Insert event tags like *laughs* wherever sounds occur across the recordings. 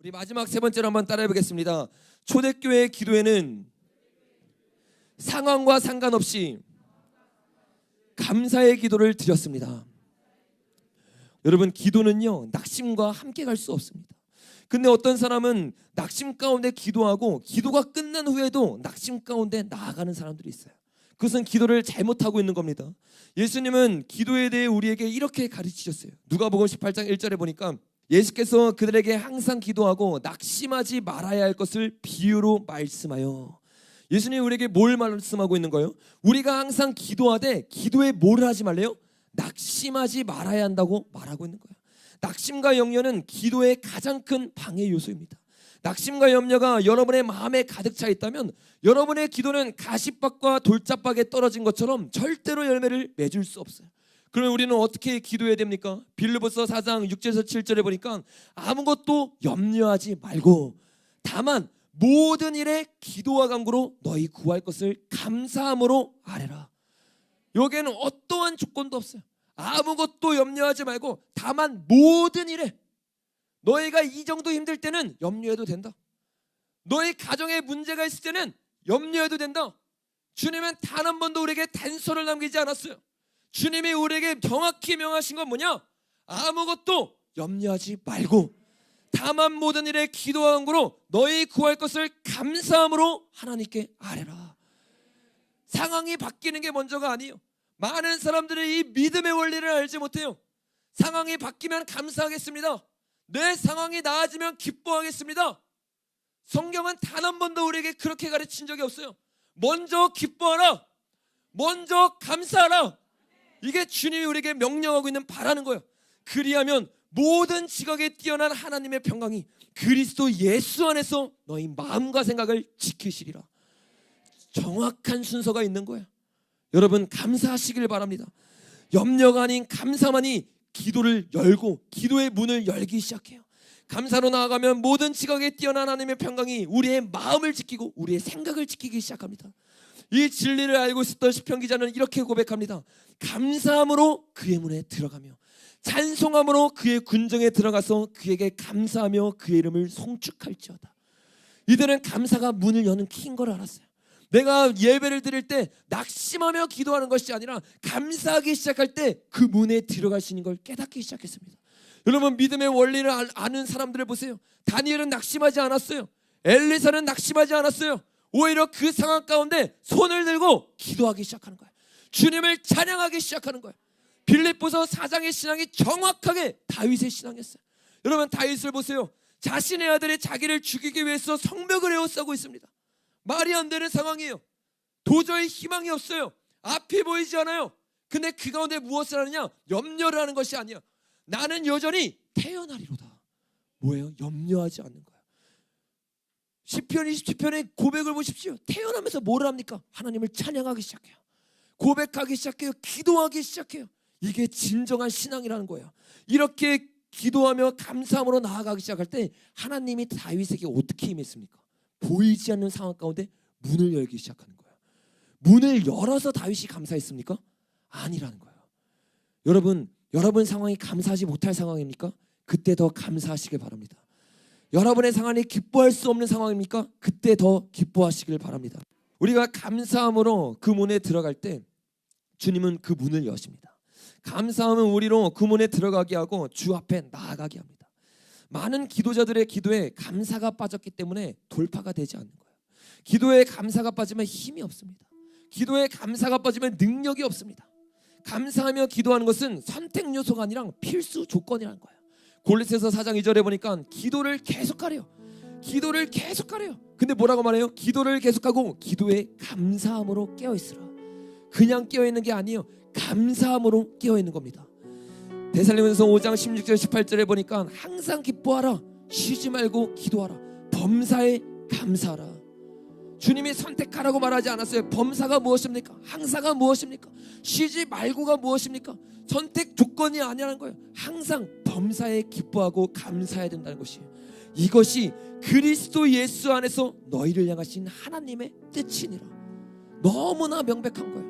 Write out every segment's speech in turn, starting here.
우리 마지막 세 번째로 한번 따라해 보겠습니다. 초대교회 기도에는 상황과 상관없이 감사의 기도를 드렸습니다. 여러분 기도는요 낙심과 함께 갈 수 없습니다. 근데 어떤 사람은 낙심 가운데 기도하고 기도가 끝난 후에도 낙심 가운데 나아가는 사람들이 있어요. 그것은 기도를 잘못하고 있는 겁니다. 예수님은 기도에 대해 우리에게 이렇게 가르치셨어요. 누가복음 18장 1절에 보니까 예수께서 그들에게 항상 기도하고 낙심하지 말아야 할 것을 비유로 말씀하여 예수님이 우리에게 뭘 말씀하고 있는 거예요? 우리가 항상 기도하되 기도에 뭘 하지 말래요? 낙심하지 말아야 한다고 말하고 있는 거예요. 낙심과 염려는 기도의 가장 큰 방해 요소입니다. 낙심과 염려가 여러분의 마음에 가득 차 있다면 여러분의 기도는 가시밭과 돌짝박에 떨어진 것처럼 절대로 열매를 맺을 수 없어요. 그럼 우리는 어떻게 기도해야 됩니까? 빌르보서 4장 6절에서 7절에 보니까 아무것도 염려하지 말고 다만 모든 일에 기도와 간구로 너희 구할 것을 감사함으로 아뢰라. 여기에는 어떠한 조건도 없어요. 아무것도 염려하지 말고 다만 모든 일에 너희가 이 정도 힘들 때는 염려해도 된다. 너희 가정에 문제가 있을 때는 염려해도 된다. 주님은 단 한 번도 우리에게 단서를 남기지 않았어요. 주님이 우리에게 정확히 명하신 건 뭐냐? 아무것도 염려하지 말고 다만 모든 일에 기도와 간구로 너희 구할 것을 감사함으로 하나님께 아뢰라. 상황이 바뀌는 게 먼저가 아니에요. 많은 사람들이 이 믿음의 원리를 알지 못해요. 상황이 바뀌면 감사하겠습니다. 내 상황이 나아지면 기뻐하겠습니다. 성경은 단 한 번도 우리에게 그렇게 가르친 적이 없어요. 먼저 기뻐하라. 먼저 감사하라. 이게 주님이 우리에게 명령하고 있는 바라는 거예요. 그리하면 모든 지각에 뛰어난 하나님의 평강이 그리스도 예수 안에서 너희 마음과 생각을 지키시리라. 정확한 순서가 있는 거예요. 여러분 감사하시길 바랍니다. 염려가 아닌 감사만이 기도를 열고 기도의 문을 열기 시작해요. 감사로 나아가면 모든 지각에 뛰어난 하나님의 평강이 우리의 마음을 지키고 우리의 생각을 지키기 시작합니다. 이 진리를 알고 있었던 시편 기자는 이렇게 고백합니다. 감사함으로 그의 문에 들어가며 찬송함으로 그의 군정에 들어가서 그에게 감사하며 그의 이름을 송축할지어다. 이들은 감사가 문을 여는 키인 걸 알았어요. 내가 예배를 드릴 때 낙심하며 기도하는 것이 아니라 감사하기 시작할 때 그 문에 들어갈 수 있는 걸 깨닫기 시작했습니다. 여러분 믿음의 원리를 아- 아는 사람들을 보세요. 다니엘은 낙심하지 않았어요. 엘리사는 낙심하지 않았어요. 오히려 그 상황 가운데 손을 들고 기도하기 시작하는 거예요. 주님을 찬양하기 시작하는 거예요. 빌립보서 사장의 신앙이 정확하게 다윗의 신앙이었어요. 여러분 다윗을 보세요. 자신의 아들이 자기를 죽이기 위해서 성벽을 에워싸고 있습니다. 말이 안 되는 상황이에요. 도저히 희망이 없어요. 앞이 보이지 않아요. 근데 그 가운데 무엇을 하느냐? 염려를 하는 것이 아니야. 나는 여전히 태어나리로다. 뭐예요? 염려하지 않는 거야. 시편 27편의 고백을 보십시오. 태어나면서 뭘 합니까? 하나님을 찬양하기 시작해요. 고백하기 시작해요. 기도하기 시작해요. 이게 진정한 신앙이라는 거예요. 이렇게 기도하며 감사함으로 나아가기 시작할 때 하나님이 다윗에게 어떻게 임했습니까? 보이지 않는 상황 가운데 문을 열기 시작하는 거예요. 문을 열어서 다윗이 감사했습니까? 아니라는 거예요. 여러분, 여러분 상황이 감사하지 못할 상황입니까? 그때 더 감사하시길 바랍니다. 여러분의 상황이 기뻐할 수 없는 상황입니까? 그때 더 기뻐하시길 바랍니다. 우리가 감사함으로 그 문에 들어갈 때 주님은 그 문을 여십니다. 감사함은 우리로 그 문에 들어가게 하고 주 앞에 나아가게 합니다. 많은 기도자들의 기도에 감사가 빠졌기 때문에 돌파가 되지 않는 거예요. 기도에 감사가 빠지면 힘이 없습니다. 기도에 감사가 빠지면 능력이 없습니다. 감사하며 기도하는 것은 선택 요소가 아니라 필수 조건이라는 거예요. 골로새서 4장 2절에 보니까 기도를 계속하래요. 기도를 계속하래요. 근데 뭐라고 말해요? 기도를 계속하고 기도에 감사함으로 깨어 있으라. 그냥 깨어 있는 게 아니에요. 감사함으로 깨어 있는 겁니다. 데살리면서 5장 16절 18절에 보니까 항상 기뻐하라. 쉬지 말고 기도하라. 범사에 감사하라. 주님이 선택하라고 말하지 않았어요. 범사가 무엇입니까? 항사가 무엇입니까? 쉬지 말고가 무엇입니까? 선택 조건이 아니라는 거예요. 항상 범사에 기뻐하고 감사해야 된다는 것이에요. 이것이 그리스도 예수 안에서 너희를 향하신 하나님의 뜻이니라. 너무나 명백한 거예요.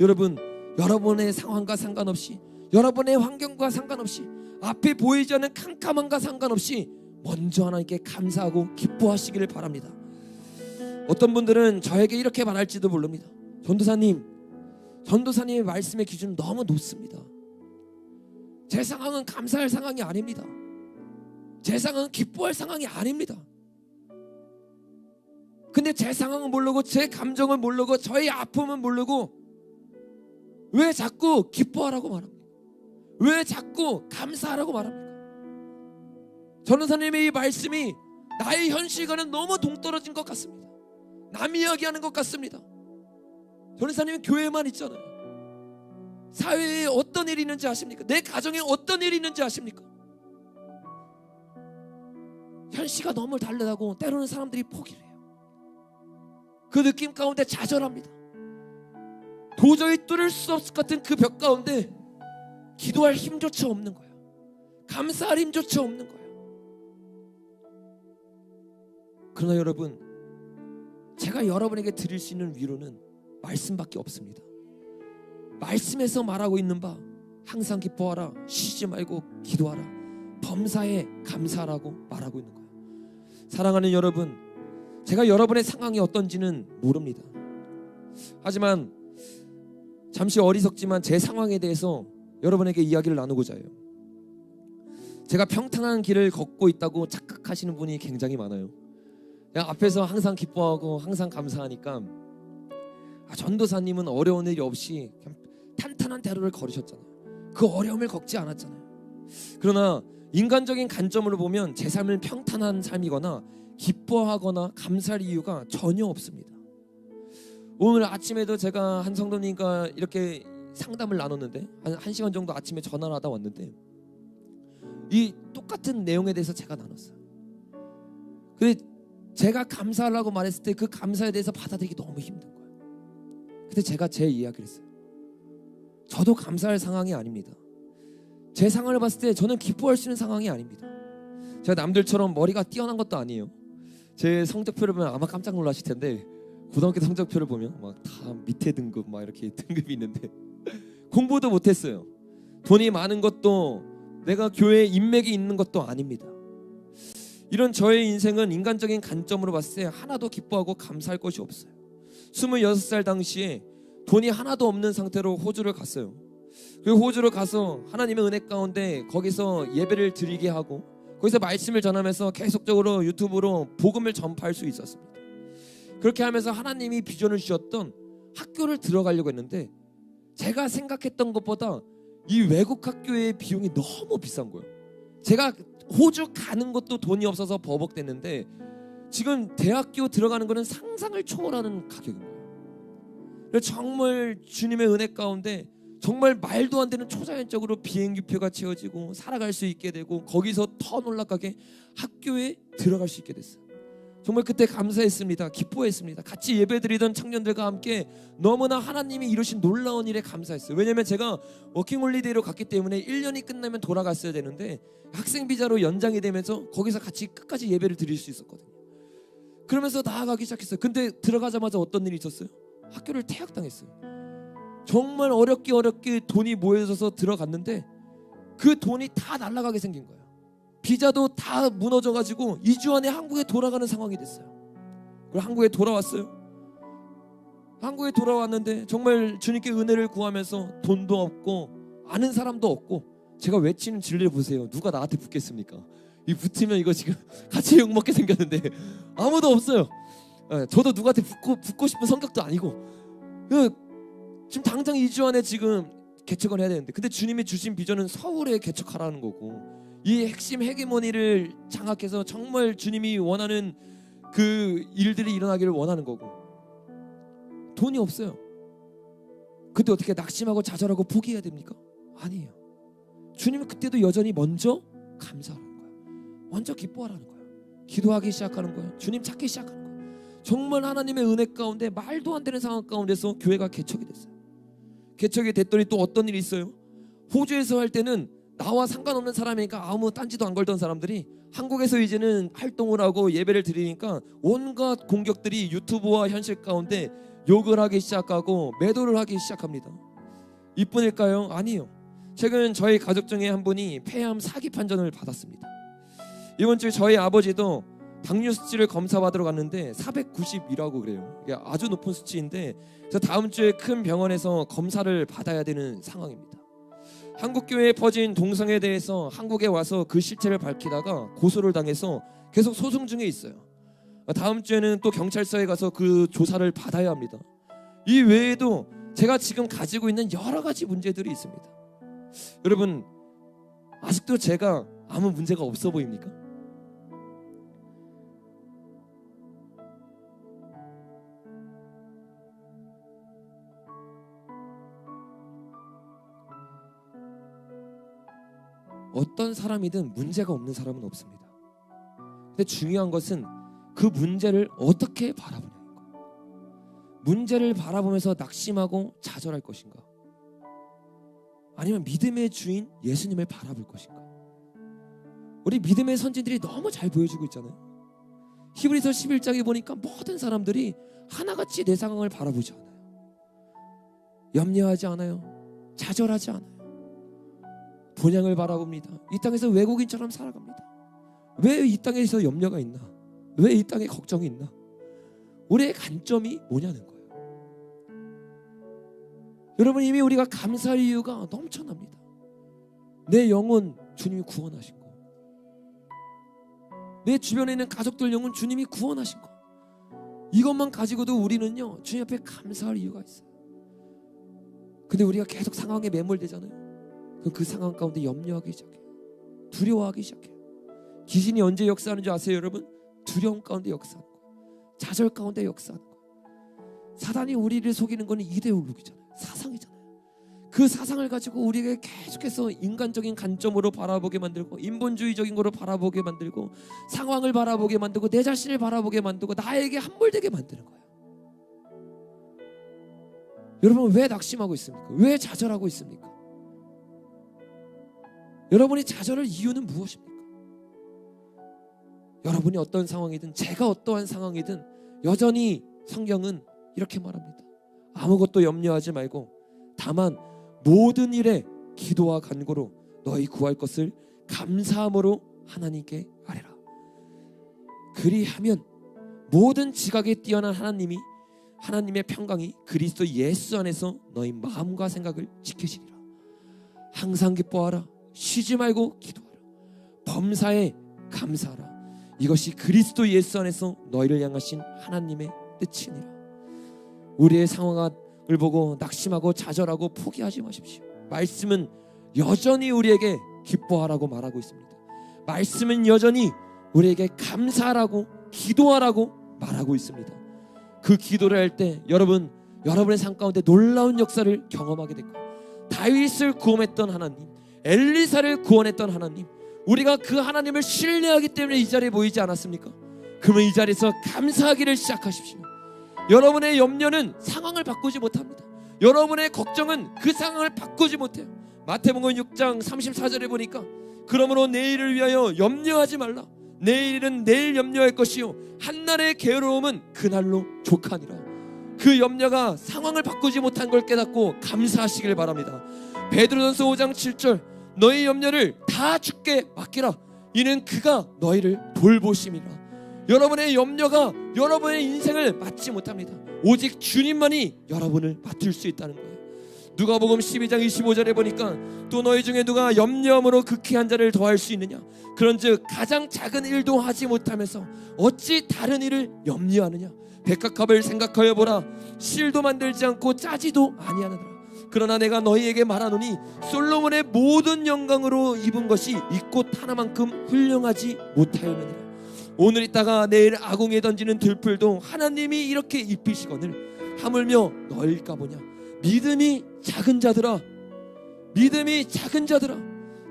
여러분, 여러분의 상황과 상관없이, 여러분의 환경과 상관없이, 앞에 보이지 않는 캄캄함과 상관없이 먼저 하나님께 감사하고 기뻐하시기를 바랍니다. 어떤 분들은 저에게 이렇게 말할지도 모릅니다. 전도사님, 전도사님의 말씀의 기준은 너무 높습니다. 제 상황은 감사할 상황이 아닙니다. 제 상황은 기뻐할 상황이 아닙니다. 근데 제 상황은 모르고 제 감정은 모르고 저의 아픔은 모르고 왜 자꾸 기뻐하라고 말합니까? 왜 자꾸 감사하라고 말합니까? 전도사님의 이 말씀이 나의 현실과는 너무 동떨어진 것 같습니다. 남 이야기하는 것 같습니다. 전도사님은 교회만 있잖아요. 사회에 어떤 일이 있는지 아십니까? 내 가정에 어떤 일이 있는지 아십니까? 현실과 너무 다르다고 때로는 사람들이 포기를 해요. 그 느낌 가운데 좌절합니다. 도저히 뚫을 수 없을 것 같은 그 벽 가운데 기도할 힘조차 없는 거예요. 감사할 힘조차 없는 거예요. 그러나 여러분, 제가 여러분에게 드릴 수 있는 위로는 말씀밖에 없습니다. 말씀에서 말하고 있는 바 항상 기뻐하라, 쉬지 말고 기도하라, 범사에 감사하라고 말하고 있는 거예요. 사랑하는 여러분, 제가 여러분의 상황이 어떤지는 모릅니다. 하지만 잠시 어리석지만 제 상황에 대해서 여러분에게 이야기를 나누고자 해요. 제가 평탄한 길을 걷고 있다고 착각하시는 분이 굉장히 많아요. 그냥 앞에서 항상 기뻐하고 항상 감사하니까 아, 전도사님은 어려운 일이 없이 탄탄한 대로를 걸으셨잖아요. 그 어려움을 겪지 않았잖아요. 그러나 인간적인 관점으로 보면 제 삶은 평탄한 삶이거나 기뻐하거나 감사할 이유가 전혀 없습니다. 오늘 아침에도 제가 한 성도님과 이렇게 상담을 나눴는데 한, 한 시간 정도 아침에 전화를 하다 왔는데 이 똑같은 내용에 대해서 제가 나눴어요. 근데 제가 감사하라고 말했을 때 그 감사에 대해서 받아들이기 너무 힘든 거예요. 근데 제가 제 이야기를 했어요. 저도 감사할 상황이 아닙니다. 제 상황을 봤을 때 저는 기뻐할 수 있는 상황이 아닙니다. 제가 남들처럼 머리가 뛰어난 것도 아니에요. 제 성적표를 보면 아마 깜짝 놀라실 텐데 고등학교 성적표를 보면 막 다 밑에 등급 막 이렇게 *laughs* 등급이 있는데 *laughs* 공부도 못했어요. 돈이 많은 것도 내가 교회에 인맥이 있는 것도 아닙니다. 이런 저의 인생은 인간적인 관점으로 봤을 때 하나도 기뻐하고 감사할 것이 없어요. 26살 당시에 돈이 하나도 없는 상태로 호주를 갔어요. 그 호주를 가서 하나님의 은혜 가운데 거기서 예배를 드리게 하고 거기서 말씀을 전하면서 계속적으로 유튜브로 복음을 전파할 수 있었습니다. 그렇게 하면서 하나님이 비전을 주셨던 학교를 들어가려고 했는데 제가 생각했던 것보다 이 외국 학교의 비용이 너무 비싼 거예요. 제가 호주 가는 것도 돈이 없어서 버벅댔는데 지금 대학교 들어가는 거는 상상을 초월하는 거예요. 정말 주님의 은혜 가운데 정말 말도 안 되는 초자연적으로 비행기표가 채워지고 살아갈 수 있게 되고 거기서 더 놀랍게 학교에 들어갈 수 있게 됐어요. 정말 그때 감사했습니다. 기뻐했습니다. 같이 예배드리던 청년들과 함께 너무나 하나님이 이루신 놀라운 일에 감사했어요. 왜냐면 제가 워킹홀리데이로 갔기 때문에 1년이 끝나면 돌아갔어야 되는데 학생 비자로 연장이 되면서 거기서 같이 끝까지 예배를 드릴 수 있었거든요. 그러면서 나아가기 시작했어요. 근데 들어가자마자 어떤 일이 있었어요? 학교를 퇴학당했어요. 정말 어렵게 어렵게 돈이 모여져서 들어갔는데 그 돈이 다 날아가게 생긴 거예요. 비자도 다 무너져가지고 2주 안에 한국에 돌아가는 상황이 됐어요. 그리고 한국에 돌아왔어요. 한국에 돌아왔는데 정말 주님께 은혜를 구하면서 돈도 없고 아는 사람도 없고 제가 외치는 진리를 보세요. 누가 나한테 붙겠습니까? 이 붙으면 이거 지금 *laughs* 같이 욕 먹게 생겼는데 아무도 없어요. 예, 저도 누구한테 붙고 붙고 싶은 성격도 아니고 그 지금 당장 2주 안에 지금 개척을 해야 되는데 근데 주님이 주신 비전은 서울에 개척하라는 거고 이 핵심 헤게모니를 장악해서 정말 주님이 원하는 그 일들이 일어나기를 원하는 거고 돈이 없어요. 그때 어떻게 낙심하고 좌절하고 포기해야 됩니까? 아니에요. 주님은 그때도 여전히 먼저 감사하는 거예요. 먼저 기뻐하라는 거예요. 기도하기 시작하는 거예요. 주님 찾기 시작하는 거예요. 정말 하나님의 은혜 가운데 말도 안 되는 상황 가운데서 교회가 개척이 됐어요. 개척이 됐더니 또 어떤 일이 있어요? 호주에서 할 때는 나와 상관없는 사람이니까 아무 딴지도 안 걸던 사람들이 한국에서 이제는 활동을 하고 예배를 드리니까 온갖 공격들이 유튜브와 현실 가운데 욕을 하기 시작하고 매도를 하기 시작합니다. 이뿐일까요? 아니요. 최근 저희 가족 중에 한 분이 폐암 사기 판정을 받았습니다. 이번 주에 저희 아버지도 당뇨 수치를 검사 받으러 갔는데 490이라고 그래요. 이게 아주 높은 수치인데 그래서 다음 주에 큰 병원에서 검사를 받아야 되는 상황입니다. 한국 교회에 퍼진 동성에 대해서 한국에 와서 그 실체를 밝히다가 고소를 당해서 계속 소송 중에 있어요. 다음 주에는 또 경찰서에 가서 그 조사를 받아야 합니다. 이 외에도 제가 지금 가지고 있는 여러 가지 문제들이 있습니다. 여러분 아직도 제가 아무 문제가 없어 보입니까? 어떤 사람이든 문제가 없는 사람은 없습니다. 근데 중요한 것은 그 문제를 어떻게 바라보냐인 거. 문제를 바라보면서 낙심하고 좌절할 것인가? 아니면 믿음의 주인 예수님을 바라볼 것인가? 우리 믿음의 선진들이 너무 잘 보여주고 있잖아요. 히브리서 11장에 보니까 모든 사람들이 하나같이 내 상황을 바라보지 않아요. 염려하지 않아요. 좌절하지 않아요. 본향을 바라봅니다. 이 땅에서 외국인처럼 살아갑니다. 왜 이 땅에서 염려가 있나? 왜 이 땅에 걱정이 있나? 우리의 관점이 뭐냐는 거예요. 여러분 이미 우리가 감사할 이유가 넘쳐납니다. 내 영혼 주님이 구원하신 거. 내 주변에 있는 가족들 영혼 주님이 구원하신 거. 이것만 가지고도 우리는요 주님 앞에 감사할 이유가 있어요. 근데 우리가 계속 상황에 매몰되잖아요. 그 상황 가운데 염려하기 시작해요. 두려워하기 시작해요. 귀신이 언제 역사하는 줄 아세요, 여러분? 두려움 가운데 역사하는 거예요. 좌절 가운데 역사하는 거예요. 사단이 우리를 속이는 거는 이데올로기잖아요. 사상이잖아요. 그 사상을 가지고 우리에게 계속해서 인간적인 관점으로 바라보게 만들고 인본주의적인 거로 바라보게 만들고 상황을 바라보게 만들고 내 자신을 바라보게 만들고 나에게 함몰되게 만드는 거예요. 여러분 왜 낙심하고 있습니까? 왜 좌절하고 있습니까? 여러분이 좌절할 이유는 무엇입니까? 여러분이 어떤 상황이든 제가 어떠한 상황이든 여전히 성경은 이렇게 말합니다. 아무것도 염려하지 말고 다만 모든 일에 기도와 간구로 너희 구할 것을 감사함으로 하나님께 아뢰라. 그리하면 모든 지각에 뛰어난 하나님이 하나님의 평강이 그리스도 예수 안에서 너희 마음과 생각을 지키시리라. 항상 기뻐하라. 쉬지 말고 기도하라. 범사에 감사하라. 이것이 그리스도 예수 안에서 너희를 향하신 하나님의 뜻이니라. 우리의 상황을 보고 낙심하고 좌절하고 포기하지 마십시오. 말씀은 여전히 우리에게 기뻐하라고 말하고 있습니다. 말씀은 여전히 우리에게 감사하라고 기도하라고 말하고 있습니다. 그 기도를 할 때 여러분 여러분의 삶 가운데 놀라운 역사를 경험하게 될 거예요. 다윗을 구원했던 하나님, 엘리사를 구원했던 하나님, 우리가 그 하나님을 신뢰하기 때문에 이 자리에 모이지 않았습니까? 그러면 이 자리에서 감사하기를 시작하십시오. 여러분의 염려는 상황을 바꾸지 못합니다. 여러분의 걱정은 그 상황을 바꾸지 못해요. 마태복음 6장 34절에 보니까 그러므로 내일을 위하여 염려하지 말라. 내일은 내일 염려할 것이요 한날의 게으름은 그날로 족하니라. 그 염려가 상황을 바꾸지 못한 걸 깨닫고 감사하시길 바랍니다. 베드로전서 5장 7절 너희 염려를 다 주께 맡기라. 이는 그가 너희를 돌보심이라. 여러분의 염려가 여러분의 인생을 맡지 못합니다. 오직 주님만이 여러분을 맡을 수 있다는 거예요. 누가복음 12장 25절에 보니까 또 너희 중에 누가 염려함으로 극히 한 자를 더할 수 있느냐 그런즉 가장 작은 일도 하지 못하면서 어찌 다른 일을 염려하느냐 백합갑을 생각하여 보라 실도 만들지 않고 짜지도 아니하느라 그러나 내가 너희에게 말하노니 솔로몬의 모든 영광으로 입은 것이 이 꽃 하나만큼 훌륭하지 못하였느니라. 오늘 있다가 내일 아궁에 던지는 들풀도 하나님이 이렇게 입히시거늘 하물며 너일까 보냐? 믿음이 작은 자들아. 믿음이 작은 자들아.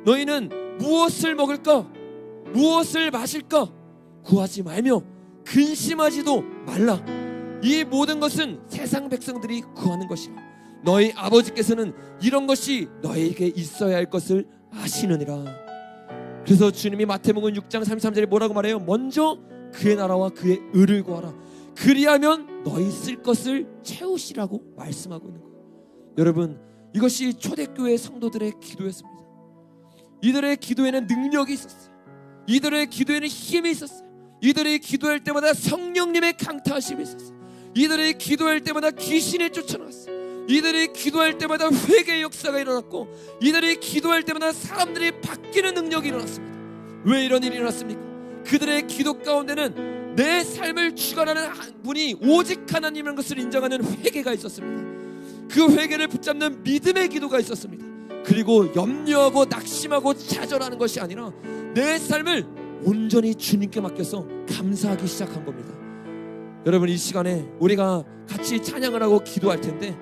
너희는 무엇을 먹을까? 무엇을 마실까? 구하지 말며 근심하지도 말라. 이 모든 것은 세상 백성들이 구하는 것이라 너희 아버지께서는 이런 것이 너에게 있어야 할 것을 아시느니라. 그래서 주님이 마태복음 6장 33절에 뭐라고 말해요? 먼저 그의 나라와 그의 의를 구하라. 그리하면 너희 쓸 것을 채우시라고 말씀하고 있는 거예요. 여러분, 이것이 초대교회 성도들의 기도였습니다. 이들의 기도에는 능력이 있었어요. 이들의 기도에는 힘이 있었어요. 이들이 기도할 때마다 성령님의 강타하심이 있었어요. 이들이 기도할 때마다 귀신이 쫓아나왔어요. 이들이 기도할 때마다 회개의 역사가 일어났고 이들이 기도할 때마다 사람들이 바뀌는 능력이 일어났습니다. 왜 이런 일이 일어났습니까? 그들의 기도 가운데는 내 삶을 주관하는 한 분이 오직 하나님이라는 것을 인정하는 회개가 있었습니다. 그 회개를 붙잡는 믿음의 기도가 있었습니다. 그리고 염려하고 낙심하고 좌절하는 것이 아니라 내 삶을 온전히 주님께 맡겨서 감사하기 시작한 겁니다. 여러분 이 시간에 우리가 같이 찬양을 하고 기도할 텐데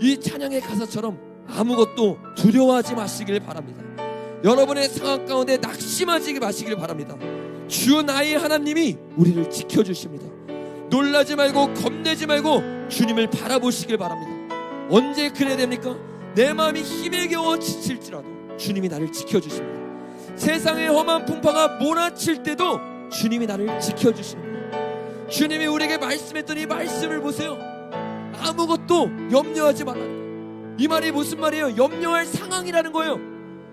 이 찬양의 가사처럼 아무것도 두려워하지 마시길 바랍니다. 여러분의 상황 가운데 낙심하지 마시길 바랍니다. 주 나의 하나님이 우리를 지켜주십니다. 놀라지 말고 겁내지 말고 주님을 바라보시길 바랍니다. 언제 그래야 됩니까? 내 마음이 힘에 겨워 지칠지라도 주님이 나를 지켜주십니다. 세상의 험한 풍파가 몰아칠 때도 주님이 나를 지켜주십니다. 주님이 우리에게 말씀했던 이 말씀을 보세요. 아무것도 염려하지 말라. 이 말이 무슨 말이에요? 염려할 상황이라는 거예요.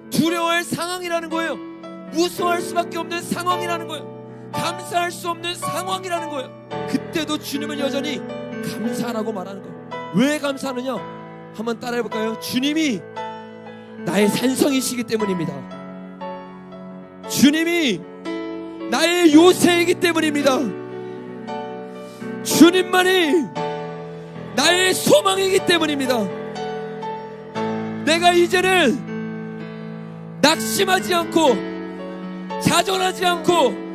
두려워할 상황이라는 거예요. 무서워할 수밖에 없는 상황이라는 거예요. 감사할 수 없는 상황이라는 거예요. 그때도 주님을 여전히 감사하라고 말하는 거예요. 왜 감사하느냐? 한번 따라해 볼까요? 주님이 나의 산성이시기 때문입니다. 주님이 나의 요새이기 때문입니다. 주님만이 나의 소망이기 때문입니다. 내가 이제는 낙심하지 않고 좌절하지 않고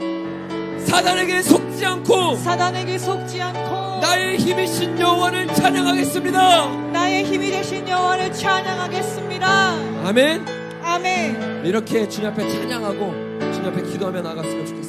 사단에게 속지 않고 사단에게 속지 않고 나의 힘이신 여호와를 찬양하겠습니다. 나의 힘이 되신 여호와를 찬양하겠습니다. 아멘. 아멘. 이렇게 주님 앞에 찬양하고 주님 앞에 기도하며 나갔으면 좋겠습니다.